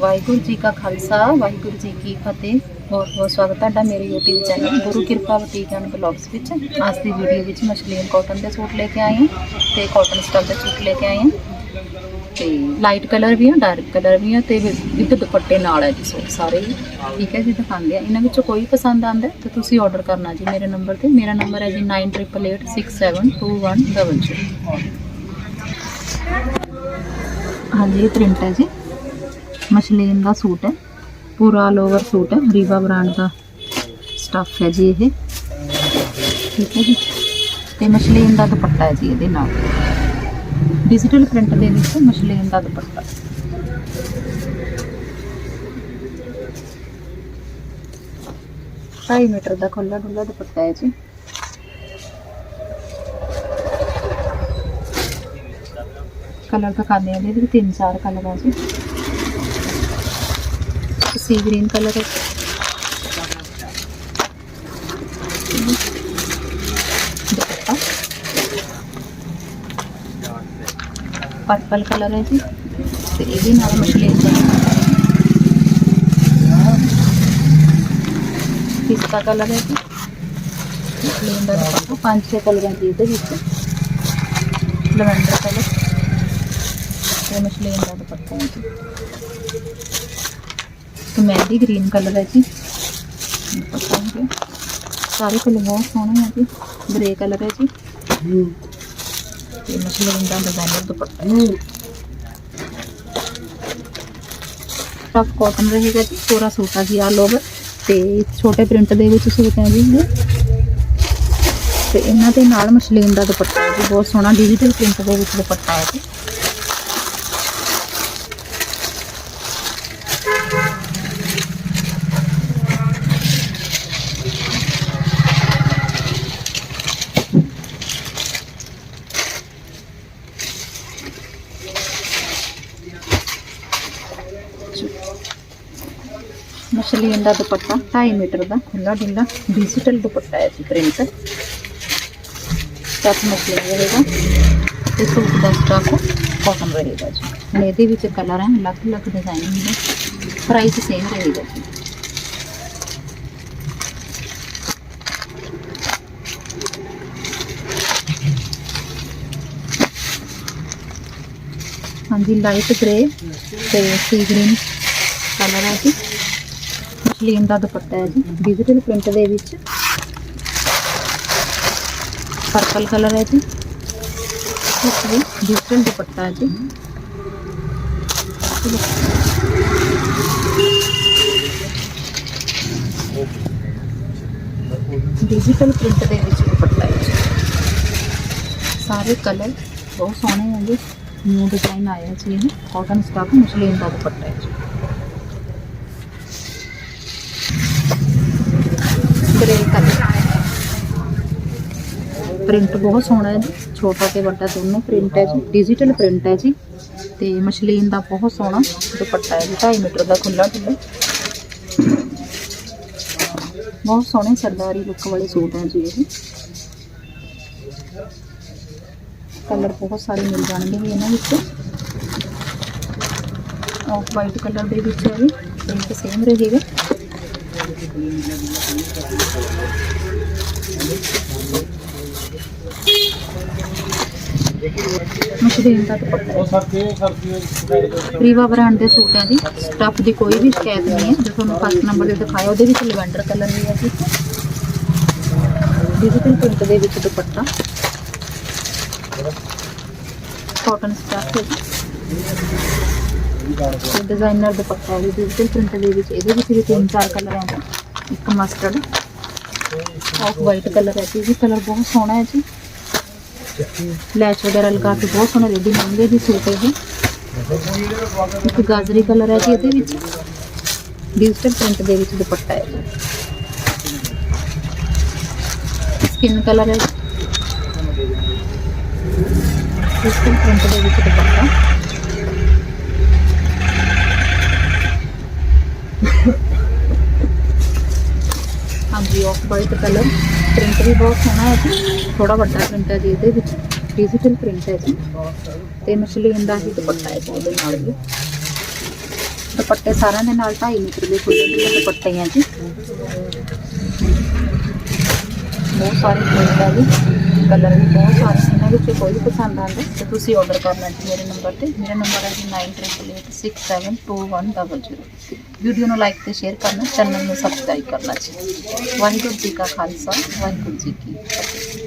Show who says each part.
Speaker 1: ਵਾਹਿਗੁਰੂ ਜੀ ਕਾ ਖਾਲਸਾ, ਵਾਹਿਗੁਰੂ ਜੀ ਕੀ ਫਤਿਹ। ਬਹੁਤ ਬਹੁਤ ਸਵਾਗਤ ਤੁਹਾਡਾ ਮੇਰੇ YouTube ਚੈਨਲ ਗੁਰੂ ਕਿਰਪਾ ਬੁਟੀਕ ਐਂਡ ਬਲੌਗਸ ਵਿੱਚ। ਅੱਜ ਦੀ ਵੀਡੀਓ ਵਿੱਚ ਮਸ਼ਲੀਨ ਕਾਟਨ ਦੇ ਸੂਟ ਲੈ ਕੇ ਆਏ ਹਾਂ ਤੇ ਕਾਟਨ ਸਟਾਈਲ ਦੇ ਸੂਟ ਲੈ ਕੇ ਆਏ ਹਾਂ। ਤੇ ਲਾਈਟ ਕਲਰ ਵੀ ਆ ਡਾਰਕ ਕਲਰ ਵੀ ਆ ਤੇ ਵਿਦ ਦੁਪੱਟੇ ਨਾਲ ਹੈ ਜੀ ਸੂਟ ਸਾਰੇ ਹੀ। ਠੀਕ ਹੈ ਜੀ, ਦਿਖਾਉਂਦੇ ਆ ਇਹਨਾਂ ਵਿੱਚੋਂ ਕੋਈ ਪਸੰਦ ਆਉਂਦਾ ਤਾਂ ਤੁਸੀਂ ਆਰਡਰ ਕਰਨਾ ਜੀ ਮੇਰੇ ਨੰਬਰ ਤੇ। ਮੇਰਾ ਨੰਬਰ ਹੈ ਜੀ 9888672100 ਹਾਂਜੀ, ਇਹ ਪ੍ਰਿੰਟ ਹੈ ਜੀ। ਮਸ਼ਲੀਨ ਦਾ ਸੂਟ ਹੈ। ਪੂਰਾ ਆਲ ਓਵਰ ਸੂਟ ਹੈ। ਰੀਵਾ ਬ੍ਰਾਂਡ ਦਾ ਸਟੱਫ ਹੈ ਜੀ ਇਹ। ਠੀਕ ਹੈ ਜੀ। ਤੇ ਮਸ਼ਲੀਨ ਦਾ ਦੁਪੱਟਾ ਹੈ ਜੀ ਇਹਦੇ ਨਾਲ। ਡਿਜੀਟਲ ਪ੍ਰਿੰਟ ਦੇ ਵਿੱਚ ਮਸ਼ਲੀਨ ਦਾ ਦੁਪੱਟਾ। ਢਾਈ ਮੀਟਰ ਦਾ ਖੁੱਲਾ ਡੁੱਲਾ ਦੁਪੱਟਾ ਹੈ ਜੀ। ਕਲਰ ਦਿਖਾਉਂਦੇ ਆ ਇਹਦੇ ਵਿੱਚ ਤਿੰਨ ਚਾਰ ਕਲਰ ਆ ਜੀ। ਸੀ ਗ੍ਰੀਨ ਕਲਰ ਹੈ ਦੁਪੱਟਾ ਪਰਪਲ ਕਲਰ ਹੈ ਜੀ ਤੇ ਇਹਦੇ ਨਾਲ ਮਸ਼ਲੀਨ ਦਾ ਪਿਸਤਾ ਕਲਰ ਹੈ ਜੀ ਮਸ਼ਲੀਨ ਦਾ ਦੁਪੱਟਾ ਪੰਜ ਛੇ ਕਲਰਾਂ ਦੀ ਇਹਦੇ ਵਿੱਚ ਲਵੈਂਡਰ ਕਲਰ ਤੇ ਮਹਿੰਦੀ ਗ੍ਰੀਨ ਕਲਰ ਹੈ ਜੀ। ਸਾਰੇ ਕਲਰ ਬਹੁਤ ਸੋਹਣੇ ਹੈ ਜੀ। ਗ੍ਰੇ ਕਲਰ ਹੈ ਜੀ। ਤੇ ਮਸ਼ਲੀਨ ਦਾ ਡਿਜ਼ਾਈਨਰ ਦੁਪੱਟਾ। ਹੈ ਕਾਟਨ ਰਹੇਗਾ ਜੀ, ਪੂਰਾ ਸੂਟ ਆ ਜੀ ਆਲ ਓਵਰ ਤੇ ਛੋਟੇ ਪ੍ਰਿੰਟ ਦੇ ਵਿੱਚ ਸੂਟ ਹੈ ਜੀ ਤੇ ਇਹਨਾਂ ਦੇ ਨਾਲ ਮਸ਼ਲੀਨ ਦਾ ਦੁਪੱਟਾ ਹੈ ਜੀ, ਬਹੁਤ ਸੋਹਣਾ ਡਿਜੀਟਲ ਪ੍ਰਿੰਟ ਦੇ ਵਿੱਚ ਦੁਪੱਟਾ ਹੈ ਜੀ। ਮਸ਼ਲੀਨ ਦਾ ਦੁਪੱਟਾ 2.5 ਮੀਟਰ ਦਾ ਖੁੱਲਾ ਡੁੱਲਾ ਡਿਜੀਟਲ ਦੁਪੱਟਾ ਹੈ ਜੀ ਪ੍ਰਿੰਟ ਸਟਫ ਮਸ਼ਲੀਨ ਰਹੇਗਾ। ਤੇ ਸੂਟ ਦਾ ਸਟਫ ਕਾਟਨ ਰਹੇਗਾ ਜੀ। ਹੁਣ ਇਹਦੇ ਵਿੱਚ ਕਲਰ ਹੈ, ਅਲੱਗ ਅਲੱਗ ਡਿਜ਼ਾਈਨ ਹੁੰਦੇ ਪ੍ਰਾਈਸ ਸੇਮ ਰਹੇਗਾ ਜੀ। ਹਾਂਜੀ ਲਾਈਟ ਗ੍ਰੇ ਤੇ ਸੀ ਗ੍ਰੀਨ ਕਲਰ ਹੈ ਜੀ। ਮਸ਼ਲੀਨ ਦਾ ਦੁਪੱਟਾ ਹੈ ਜੀ। ਡਿਜੀਟਲ ਪ੍ਰਿੰਟ ਦੇ ਵਿੱਚ। ਪਰਪਲ ਕਲਰ ਹੈ ਜੀ। ਇਸ ਵੀ ਡਿਜੀਟਲ ਦੁਪੱਟਾ ਹੈ ਜੀ। ਡਿਜੀਟਲ ਪ੍ਰਿੰਟ ਦੇ ਵਿੱਚ ਦੁਪੱਟਾ ਹੈ ਜੀ। ਸਾਰੇ ਕਲਰ ਬਹੁਤ ਸੋਹਣੇ ਹੈ ਜੀ ਨਿਊ ਡਿਜ਼ਾਈਨ ਆਇਆ ਜੀ ਇਹ। ਕਾਟਨ ਸਟਾਫ ਮਸ਼ਲੀਨ ਦਾ ਦੁਪੱਟਾ ਹੈ ਜੀ। ਗ੍ਰੇ ਕਲਰ ਪ੍ਰਿੰਟ ਬਹੁਤ ਸੋਹਣਾ ਹੈ ਜੀ, ਛੋਟਾ ਤੇ ਵੱਡਾ ਦੋਨੋਂ ਪ੍ਰਿੰਟ ਹੈ ਜੀ ਡਿਜੀਟਲ ਪ੍ਰਿੰਟ ਹੈ ਜੀ। ਤੇ ਮਸ਼ਲੀਨ ਦਾ ਬਹੁਤ ਸੋਹਣਾ ਦੁਪੱਟਾ ਹੈ ਜੀ 2.5 ਮੀਟਰ ਦਾ ਖੁੱਲਾ ਡੁੱਲਾ ਬਹੁਤ ਸੋਹਣੇ ਸਰਦਾਰੀ ਲੁੱਕ ਵਾਲੇ ਸੂਟ ਹੈ ਜੀ ਇਹ। ਕਲਰ ਬਹੁਤ ਸਾਰੇ ਮਿਲ ਜਾਣਗੇ ਵੀ ਇਹਨਾਂ ਵਿੱਚ। ਆਫ ਵਾਈਟ ਕਲਰ ਦੇ ਵਿੱਚ ਹੈ ਜੀ ਪ੍ਰਿੰਟ ਸੇਮ ਰਹੇਗਾ। ਦਾ
Speaker 2: ਸਰਦੀ
Speaker 1: ਰੀਵਾ ਬ੍ਰਾਂਡ ਦੇ ਸੂਟ ਜੀ ਸਟੱਫ ਦੀ ਕੋਈ ਵੀ ਸ਼ਿਕਾਇਤ ਨਹੀਂ ਹੈ। ਜੋ ਤੁਹਾਨੂੰ ਫਸਟ ਨੰਬਰ ਤੇ ਦਿਖਾਇਆ ਉਹਦੇ ਵਿੱਚ ਲਵੈਂਡਰ ਕਲਰ ਵੀ ਹੈ ਜੀ। ਡਿਜੀਟਲ ਪ੍ਰਿੰਟ ਦੇ ਵਿੱਚ ਦੁਪੱਟਾ। ਕਾਟਨ ਸਟੱਫ ਹੈ ਜੀ। ਡਿਜ਼ਾਈਨਰ ਦੁਪੱਟਾ ਹੈ ਡਿਜੀਟਲ ਪ੍ਰਿੰਟ ਦੇ ਵਿੱਚ। ਇਹਦੇ ਵਿੱਚ ਵੀ ਤਿੰਨ ਚਾਰ ਕਲਰ ਹੈ ਜੀ। ਇੱਕ ਮਸਟਰਡ ਆਫ ਵਾਈਟ ਕਲਰ ਹੈ ਜੀ। ਇਹ ਕਲਰ ਬਹੁਤ ਸੋਹਣਾ ਹੈ ਜੀ। ਲੈਸ਼ ਵਗੈਰਾ ਲਗਾ ਕੇ ਬਹੁਤ ਸੋਹਣੇ ਰੈਡੀ ਹੋਣਗੇ ਜੀ ਸੂਟ ਇਹ ਇੱਕ ਗਾਜਰੀ ਕਲਰ ਹੈ ਜੀ ਇਹਦੇ ਵਿੱਚ। ਡਿਜੀਟਲ ਪ੍ਰਿੰਟ ਦੇ ਵਿੱਚ ਦੁਪੱਟਾ ਹੈ ਸਕਿਨ ਕਲਰ ਹੈ ਡਿਜੀਟਲ ਪ੍ਰਿੰਟ ਦੇ ਵਿੱਚ ਦੁਪੱਟਾ ਹਾਂਜੀ ਆਫ ਵਾਈਟ ਕਲਰ ਪ੍ਰਿੰਟ ਵੀ ਬਹੁਤ ਸੋਹਣਾ ਹੈ ਜੀ। ਥੋੜਾ ਵੱਡਾ ਪ੍ਰਿੰਟ ਹੈ ਜੀ ਇਹਦੇ ਵਿੱਚ। ਡਿਜੀਟਲ ਪ੍ਰਿੰਟ ਹੈ ਜੀ। ਤੇ ਮਸ਼ਲੀਨ ਦਾ ਹੀ ਦੁਪੱਟਾ ਹੈ ਜੀ ਉਹਦੇ ਨਾਲ ਵੀ। ਦੁਪੱਟੇ ਸਾਰਿਆਂ ਦੇ ਨਾਲ 2.5 ਮੀਟਰ ਦੇ ਖੁੱਲੇ ਖੁੱਲੇ ਦੁਪੱਟੇ ਆ ਜੀ। ਬਹੁਤ ਸਾਰੇ ਪ੍ਰਿੰਟ ਹੈ ਜੀ। ਕਲਰ ਵੀ ਬਹੁਤ ਸਾਰੇ ਇਹਨਾਂ ਵਿੱਚੋਂ ਕੋਈ ਵੀ ਪਸੰਦ ਆਉਂਦਾ, ਤੇ ਤੁਸੀਂ ਆਰਡਰ ਕਰਨਾ ਜੀ ਮੇਰੇ ਨੰਬਰ ਤੇ। ਮੇਰਾ ਨੰਬਰ ਹੈ ਜੀ 9886672100 ਵੀਡੀਓ ਨੂੰ ਲਾਈਕ ਤੇ ਸ਼ੇਅਰ ਕਰਨਾ ਚੈਨਲ ਨੂੰ ਸਬਸਕ੍ਰਾਈਬ ਕਰਨਾ ਜੀ। ਵਾਹਿਗੁਰੂ ਜੀ ਕਾ ਖਾਲਸਾ, ਵਾਹਿਗੁਰੂ ਜੀ ਕੀ ਫਤਿਹ।